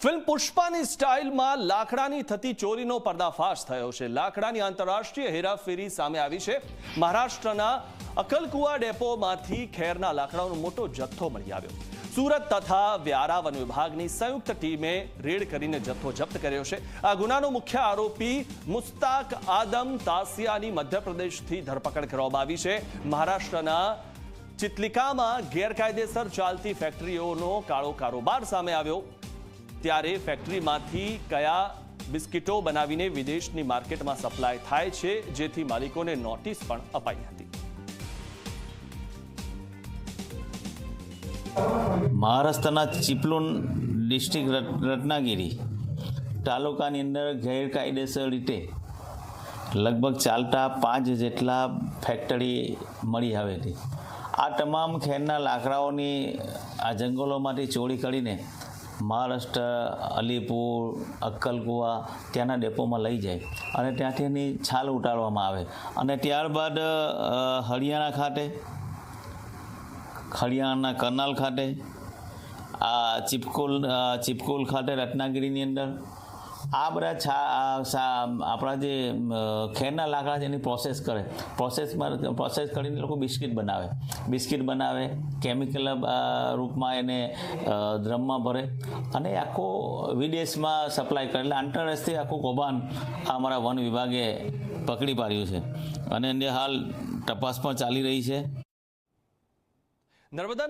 Film પુષ્પાની સ્ટાઇલમાં લાકડાની થતી ચોરીનો પર્દાફાશ થયો છે. લાકડાની આંતરરાષ્ટ્રીય હેરાફેરી સામે આવી છે. મહારાષ્ટ્રના અકલકુવા ડેપોમાંથી ખેરના લાકડાનો મોટો જથ્થો મળી આવ્યો. સુરત તથા વ્યારા વન વિભાગની સંયુક્ત ટીમે રેડ કરીને જથ્થો જપ્ત કર્યો છે. આ ગુનાનો મુખ્ય આરોપી મુસ્તાક આદમ તાસિયાની મધ્યપ્રદેશથી ધરપકડ કરવામાં આવી છે. મહારાષ્ટ્રના ચિતલિકામાં ગેરકાયદેસર ચાલતી ફેક્ટરીઓનો કાળો કારોબાર સામે આવ્યો. ત્યારે ફેક્ટરીમાંથી કયા બિસ્કિટો બનાવીને વિદેશની માર્કેટમાં સપ્લાય થાય છે, જેથી માલિકોને નોટિસ પણ અપાઈ હતી. મહારાષ્ટ્રના ચિપલુન ડિસ્ટ્રિક્ટ રત- રત્નાગીરી તાલુકાની અંદર ગેરકાયદેસર રીતે લગભગ ચાલતા પાંચ જેટલા ફેક્ટરી મળી આવેલી. આ તમામ ખેરના લાકડાઓની આ જંગલોમાંથી ચોરી કરીને મહારાષ્ટ્ર, અલીપુર, અક્કલકુવા ત્યાંના ડેપોમાં લઈ જાય અને ત્યાંથી એની છાલ ઉતારવામાં આવે. અને ત્યારબાદ હરિયાણા ખાતે, હરિયાણાના કરનાલ ખાતે, આ ચિપકોલ ચિપકોલ ખાતે રત્નાગીરીની અંદર આ બધા છા આપણા જે ખેરના લાકડા છે એની પ્રોસેસ કરે. પ્રોસેસમાં પ્રોસેસ કરીને લોકો બિસ્કિટ બનાવે. બિસ્કિટ બનાવે કેમિકલ રૂપમાં એને ડ્રમમાં ભરે અને આખો વિદેશમાં સપ્લાય કરે. એટલે આંતરરાષ્ટ્રીય આખું કૌભાંડ આ અમારા વન વિભાગે પકડી પાડ્યું છે. અને એને હાલ તપાસ પણ ચાલી રહી છે. નર્મદાના